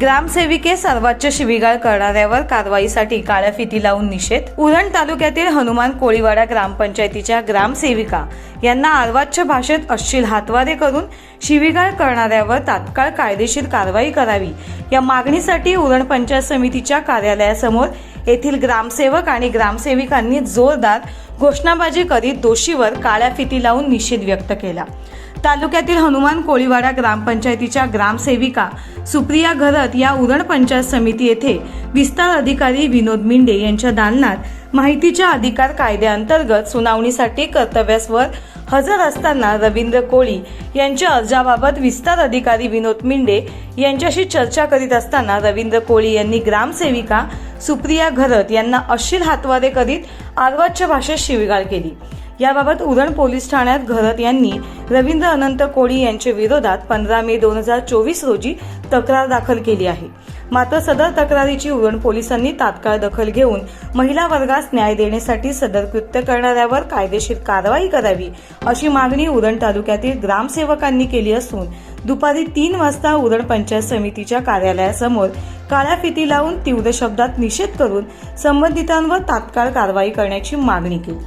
ग्रामसेविके सर्वोच्च शिविगाळ करणाऱ्यावर कारवाईसाठी काळ्या फिती लावून निषेध. उरण तालुक्यातील हनुमान कोळीवाडा ग्रामपंचायतीच्या ग्रामसेविका यांना अर्वाच्य भाषेत अश्लील हातवारे करून शिवीगाळ करणाऱ्यावर तात्काळ कायदेशीर कारवाई करावी. या मागणीसाठी उरण पंचायत समितीच्या कार्यालयासमोर येथील ग्रामसेवक आणि ग्रामसेविकांनी जोरदार घोषणाबाजी करीत दोषीवर काळ्या फिती लावून निषेध व्यक्त केला. तालुक्यातील हनुमान कोळीवाडा ग्रामपंचायतीच्या ग्रामसेविका सुप्रिया घरत या उरण पंचायत समिती येथे विस्तार अधिकारी विनोद मिंडे यांच्या दालनात माहितीच्या अधिकार कायद्याअंतर्गत सुनावणीसाठी कर्तव्यासवर हजर असताना रवींद्र कोळी यांच्या अर्जाबाबत विस्तार अधिकारी विनोद मिंडे यांच्याशी चर्चा करीत असताना रवींद्र कोळी यांनी ग्रामसेविका सुप्रिया घरत यांना अश्लील हातवारे करीत आर्वाच्य भाषेत शिवीगाळ केली. याबाबत उरण पोलीस ठाण्यात घरत यांनी रवींद्र अनंत कोळी यांच्या विरोधात पंधरा मे दोन हजार चोवीस रोजी तक्रार दाखल केली आहे. मात्र सदर तक्रारीची उरण पोलिसांनी तात्काळ दखल घेऊन महिला वर्गास न्याय देण्यासाठी सदर कृत्य करणाऱ्यावर कायदेशीर कारवाई करावी अशी मागणी उरण तालुक्यातील ग्रामसेवकांनी केली असून दुपारी तीन वाजता उरण पंचायत समितीच्या कार्यालयासमोर काळ्या फिती लावून तीव्र शब्दात निषेध करून संबंधितांवर तात्काळ कारवाई करण्याची मागणी केली.